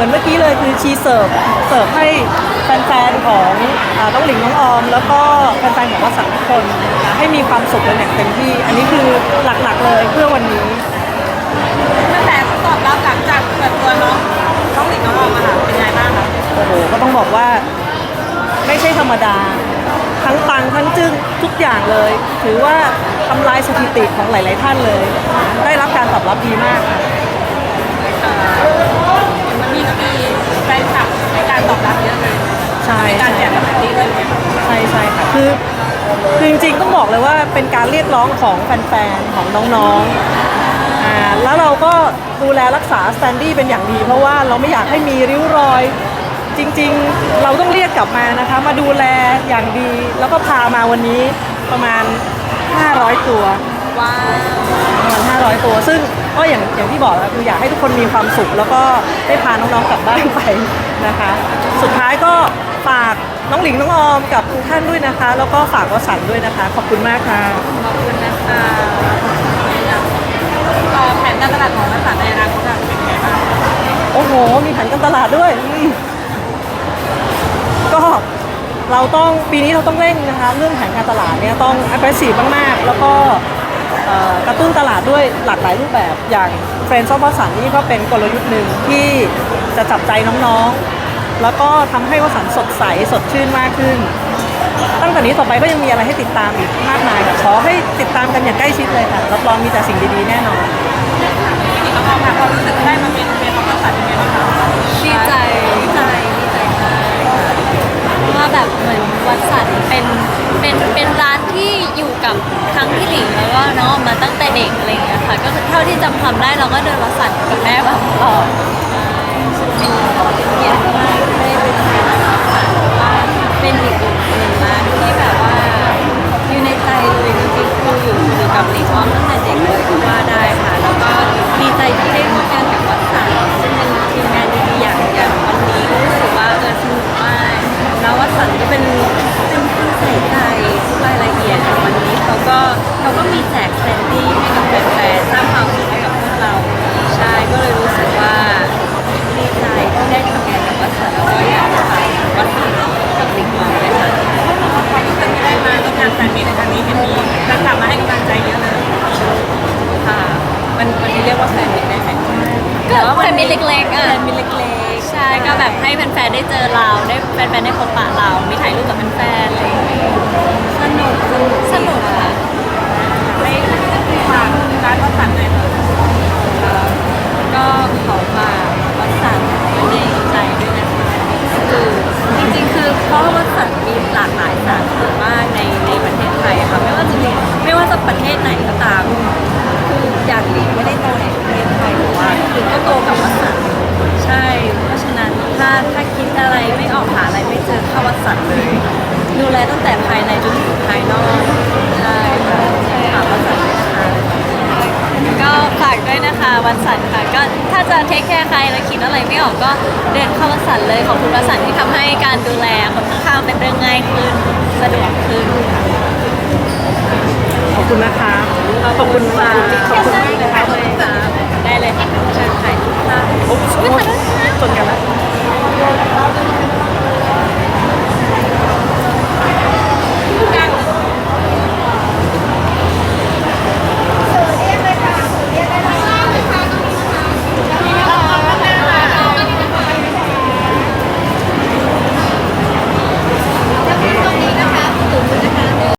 มือนเมื่อกี้เลยคือชีเสิร์ฟเสิร์ฟให้แฟนๆของอ่าน้องหลิงน้องออม แล้วก็แฟนๆของวัดสังทุกคนนะคะให้มีความสุขกันอย่างเต็มที่ อันนี้คือหลักๆเลยเพื่อวันนี้ตั้งแต่ตอบรับหลังจากเปิดตัวน้องน้องหลิงน้องออมมาค่ะเป็นไงบ้างคะโอ้โหก็ต้องบอกว่าไม่ใช่ธรรมดา ทั้งปังทั้งจึ้งทุกอย่างเลย ถือว่าทำลายสถิติของหลาย ๆ ท่านเลย ได้รับการตอบรับดีมาก รตอบรับเยอะเลยใช่ในการแจกแบบนี้เลยใช่ใช่ค่ะคือคือจริงๆต้องบอกเลยว่าเป็นการเรียกร้องของแฟนๆของน้องๆอ่าแล้วเราก็ดูแลรักษาสแตนดี้เป็นอย่างดี เพราะว่าเราไม่อยากให้มีริ้วรอย จริงๆเราต้องเรียกกลับมานะคะ มาดูแลอย่างดี แล้วก็พามาวันนี้ประมาณ 500 ตัวว้าว ประมาณ500 ตัว ซึ่งก็อย่างอย่างที่บอกแล้วคืออยากให้ทุกคนมีความสุข แล้วก็ได้พาน้องๆกลับบ้านไปนะคะ สุดท้ายก็ฝากน้องหลิงน้องออมกับทุกท่านด้วยนะคะ แล้วก็ฝากวสันต์ด้วยนะคะ ขอบคุณมากค่ะขอบคุณนะคะต่อแผนการตลาดของบริษัทในอนาคตอะเป็นไงบ้างโอ้โห มีแผนการตลาดด้วยอืมก็เราต้องปีนี้เราต้องเร่งนะคะ เรื่องแผนการตลาดเนี่ยต้อง aggressive มากๆ แล้วก็เอ่อ กระตุ้นตลาดด้วยหลากหลายรูปแบบอย่าง Friends of วสันนี่ก็เป็นกลยุทธ์หนึ่งที่จะจับใจน้องๆ แล้วก็ทำให้วสันสดใสสดชื่นมากขึ้น ตั้งแต่นี้ต่อไปก็ยังมีอะไรให้ติดตามอีกมากมายขอให้ติดตามกันอย่างใกล้ชิดเลยค่ะรับรองมีแต่สิ่งดีๆแน่นอนหลิงน้องออมค่ะความรู้สึกได้มาเป็นเป็นของบริษัทเป็นไงบ้างคะดีใจดีใจดีใจมากเพราะว่าแบบเหมือนวัดสันเป็นเป็นเป็นร้านที่อยู่กับทั้งพี่หลิง ตั้งแต่เด็กอะไรอย่างเงี้ยค่ะ ก็เท่าที่จำความได้เราก็เดินวัดสันกับแม่บาตลอด งานแฟนมีตในครั้งนี้เห็นมีแฟนคลับมาให้กำลังใจเยอะเลยค่ะ มันมันเรียกว่าแฟนมีตได้ไหมก็แฟนมิตรเล็กๆอะแฟนมีตเล็กๆ ใช่ ก็แบบให้แฟนๆได้เจอเรา ได้แฟนๆได้พบปะเรา มีถ่ายรูปกับแฟนๆอะไรอย่างเงี้ยสนุกสนุกสนุกค่ะ อะไรไม่ออกหาอะไรไม่เจอเข้าวัดสันเลย ดูแลตั้งแต่ภายในจนถึงภายนอกใช่ค่ะฝากวัดสันด้วยนะคะก็ฝากด้วยนะคะวันสันค่ะก็ถ้าจะเทคแคร์ใครแล้วคิดอะไรไม่ออกก็เดินเข้าวันสันเลยขอบคุณวันสันที่ทำให้การดูแลคนข้างๆเป็นเรื่องง่ายขึ้นสะดวกขึ้นค่ะขอบคุณนะคะ ขอบคุณค่ะขอบคุณมากเลยค่ะได้เลยค่ะเชิญถ่ายรูปค่ะ